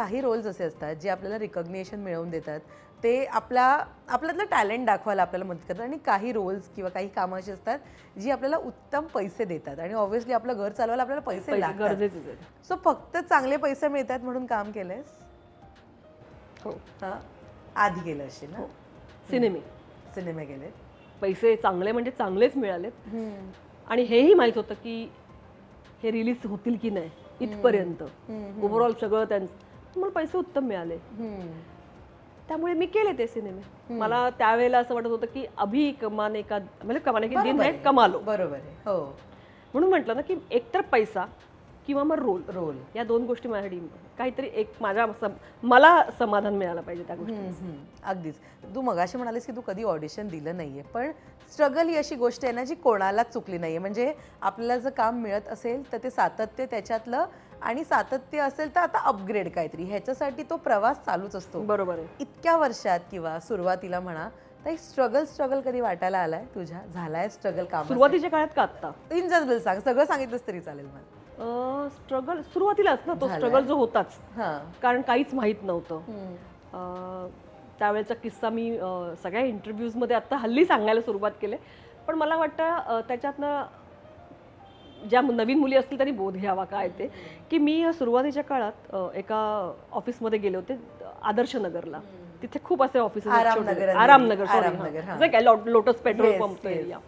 काही रोल्स असे असतात जे आपल्याला रिकग्नेशन मिळवून देतात. ते आपला आपल्यातलं टॅलेंट दाखवायला आपल्याला मदत करतात आणि काही रोल्स किंवा काही कामं अशी असतात जी आपल्याला उत्तम पैसे देतात आणि ऑब्व्हियसली आपलं घर चालवायला आपल्याला पैसे लागतात. सो फक्त चांगले पैसे मिळतात म्हणून काम केलंयस? हो. हां. आधी केलं असेल ना? सिनेमे. सिनेमे केले पैसे चांगले म्हणजे चांगलेच मिळालेत. आणि हेही माहीत होतं की हे रिलीज होतील की नाही? इथपर्यंत. ओव्हरऑल सगळं त्यांचं मला पैसे उत्तम मिळाले. त्यामुळे मी केले ते सिनेमे. मला त्यावेळेला असं वाटत होतं की अभी कमाने का म्हणजे कमाने के दिन है कमालो. बरोबर आहे. हो. म्हणून म्हटलं ना की एकतर पैसा किंवा मग रोल. रोल. या दोन गोष्टी माझ्यासाठी काहीतरी एक माझ्या सम- मला समाधान मिळालं पाहिजे त्या गोष्टी. अगदीच. तू मगाशी म्हणालीस की तू कधी ऑडिशन दिलं नाहीये पण स्ट्रगल ही अशी गोष्ट आहे ना जी कोणालाच चुकली नाहीये. म्हणजे आपल्याला जर काम मिळत असेल तर ते सातत्य त्याच्यातलं आणि सातत्य असेल तर आता अपग्रेड काहीतरी. ह्याच्यासाठी तो प्रवास चालूच असतो. बरोबर आहे. इतक्या वर्षात किंवा सुरुवातीला म्हणा तर स्ट्रगल स्ट्रगल कधी वाटायला आलाय तुझ्या? झालाय स्ट्रगल काम सुरुवातीच्या काळात का आत्ता? इन जनरल सांग. सगळं सांगितलंस तरी चालेल मला. स्ट्रगल सुरुवातीलाच ना तो स्ट्रगल जो होताच. हां. कारण काहीच माहीत नव्हतं. त्यावेळेचा किस्सा मी सगळ्या इंटरव्ह्यूजमध्ये आत्ता हल्ली सांगायला सुरुवात केली. पण मला वाटतं त्याच्यातनं ज्या नवीन मुली असतील त्यांनी बोध घ्यावा काय ते. की मी सुरुवातीच्या काळात एका ऑफिसमध्ये गेले होते आदर्श नगरला. तिथे खूप असे ऑफिस आरामनगर जे काय लोटस पेट्रोल पंप. एरिया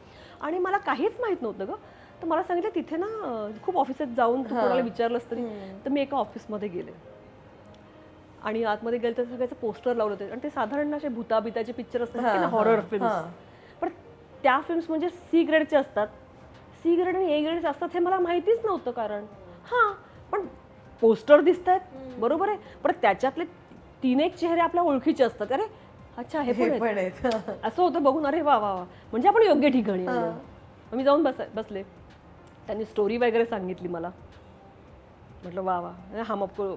आणि मला काहीच माहीत नव्हतं ग. तर मला सांगितलं तिथे ना खूप ऑफिसात जाऊन कोणाला विचारलंस तरी. तर मी एका ऑफिसमध्ये गेले. आणि आतमध्ये गेले तर सगळ्याचं पोस्टर लावलं होते. आणि ते साधारण असे भूताबिताचे पिक्चर असतात हॉरर फिल्म्स पण त्या फिल्म्स म्हणजे सी ग्रेडचे असतात. सी ग्रेड आणि ए असतात हे मला माहितीच नव्हतं कारण. हां पण पोस्टर दिसत आहेत बरोबर आहे. पण त्याच्यातले तीन एक चेहरे आपल्या ओळखीचे असतात. अरे अच्छा हे पण आहेत. असं होतं बघून अरे वा वा वा. म्हणजे आपण योग्य ठिकाणी. मग मी जाऊन बस बसले. त्यांनी स्टोरी वगैरे सांगितली मला. म्हटलं वा वा. हम आपको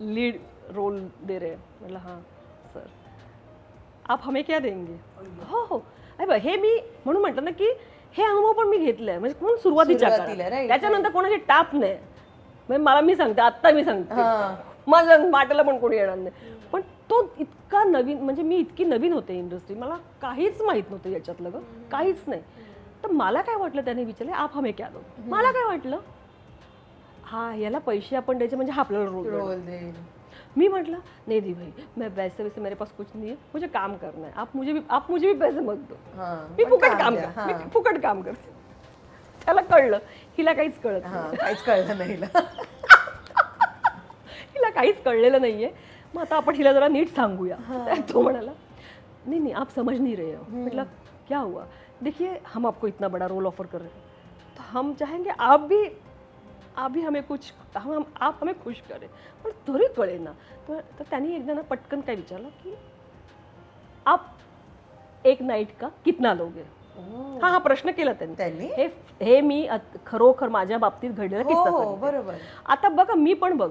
लीड रोल दे रहे हैं. म्हटलं हां सर आप हमें क्या देंगे? हो हो. अरे हे मी म्हणून म्हटलं ना की हे अनुभव पण मी घेतलाय. म्हणजे म्हणून सुरुवातीच्या सुरुवातीला, काळात. right, त्याच्यानंतर कोणाची टाप नाही. म्हणजे मला मी सांगते आत्ता मी सांगते. माझ्या वाटेला पण कोणी येणार नाही. पण तो इतका नवीन म्हणजे मी इतकी नवीन होते इंडस्ट्री मला काहीच माहीत नव्हतं याच्यातलं ग. काहीच नाही. तर मला काय वाटलं त्याने विचारले आप हमें क्या दो मला काय वाटलं हा याला पैसे आपण द्यायचे म्हणजे हा आपल्याला रोल रोल देईल. मी म्हटलं नहीं दी भाई मैं वैसे वैसे मेरे पास कुछ नहीं है मुझे काम करना है आप मुझे भी आप मुझे भी पैसे मत दो। हां मी फुकट काम कर मी फुकट काम करते. त्याला कळलं हिला काहीच कळत नाही. हां काहीच कळलं नाही हिला. हिला काहीच कळलेलं नाहीये. मग आता आपण हिला जरा नीट सांगूया. तर तो म्हणाला नहीं नहीं आप समझ नहीं रहे हो. मतलब क्या हुआ? देखिए हम आपको इतना बड़ा रोल ऑफर कर रहे हैं। तो हम चाहेंगे आप भी आप भी हमें कुछ हम हम- आप हमें खुश करें। पण कळे ना। तर तर त्यांनी एकदा ना पटकन काय विचारलं की आप एक नाईट का कितना लोगे? हा हा प्रश्न केला त्यांनी. हे हे मी खरोखर माझ्या बाबतीत घडलेला किस्सा हो सांगते. बरोबर. आता बघा मी पण बघ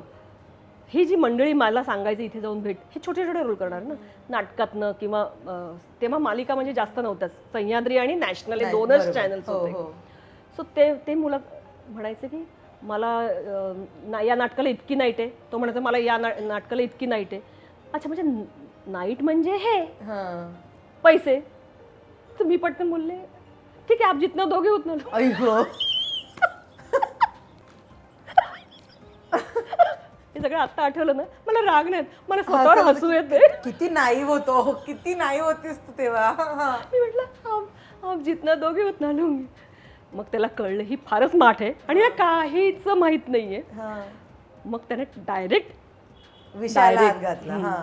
ही जी मंडळी मला सांगायची इथे जाऊन भेट हे छोटे छोटे रोल करणार ना. नाटकातनं किंवा तेव्हा मालिका म्हणजे जास्त नव्हत्याच. सह्याद्री आणि नॅशनल हे दोनच. चॅनल्स हो, होते. हो. सो ते ते मुलं म्हणायचे की मला ना- या नाटकाला इतकी नाईट आहे. तो म्हणायचा मला या ना- नाटकाला इतकी नाईट आहे. अच्छा म्हणजे नाईट म्हणजे हे? पैसे. तर मी पटकन बोलले ठीक आहे आप जितना दोघे उतना लो. ऐगो हे सगळं आता आठवलं ना? मला राग नाही. मला स्वतःवर हसू येते किती नाईव होतो. किती नाईव होतीस तू तेव्हा. मी म्हटलं आप आप जितना दोघे उतना लूंगी. मग त्याला कळलं ही फारच माठ आहे आणि या काहीच माहीत नाहीये हां. मग त्याने डायरेक्ट विषयाला हात घातला हां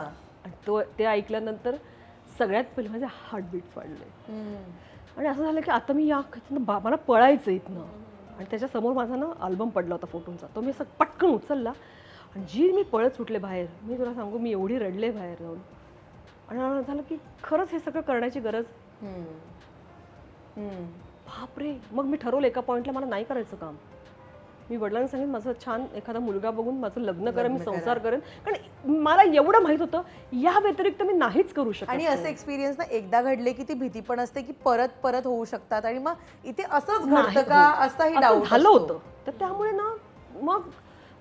आणि तो ते ऐकल्यानंतर सगळ्यात पहिले माझे हार्टबीट वाढले. आणि असं झालं की आता मी या इथनं बा- मला पळायचं इथनं आणि त्याच्यासमोर माझा ना अल्बम पडला होता फोटोंचा तो मी असं पटकन उचलला आणि जी मी पळत सुटले बाहेर मी तुला सांगू मी एवढी रडले बाहेर जाऊन आणि मला झालं की खरंच हे सगळं करण्याची गरज हम्म. हम्म. बापरे मग मी ठरवलं एका पॉईंटला मला नाही करायचं काम. मी वडिलांना सांगेन माझं छान एखादा मुलगा बघून माझं लग्न करेन मी संसार करेन. कारण मला एवढं माहीत होतं या व्यतिरिक्त मी नाहीच करू शकत आणि असे एक्सपिरियन्स ना एकदा घडले की ती भीती पण असते की परत परत होऊ शकतात आणि मग इथे असंच घडतं का? असाही असं डाऊट झालं होतं. तर त्यामुळे ना मग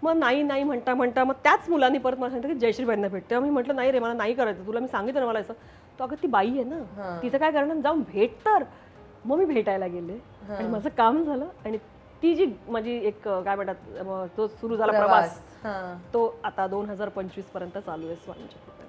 मग नाही नाही म्हणता म्हणता मग त्याच मुलांनी परत मला सांगितलं की जयश्रीबाईंना भेटते तेव्हा मी म्हटलं नाही रे मला नाही करायचं. तुला मी सांगितलं मला असं. तो अगं ती बाई आहे ना. तिचं काय करणार? जाऊन भेट तर. मग मी भेटायला गेले. आणि माझं काम झालं आणि ती जी माझी एक काय म्हणतात तो सुरू झाला प्रवास. तो आता दोन हजार पंचवीसपर्यंत चालू आहे स्वामीच्या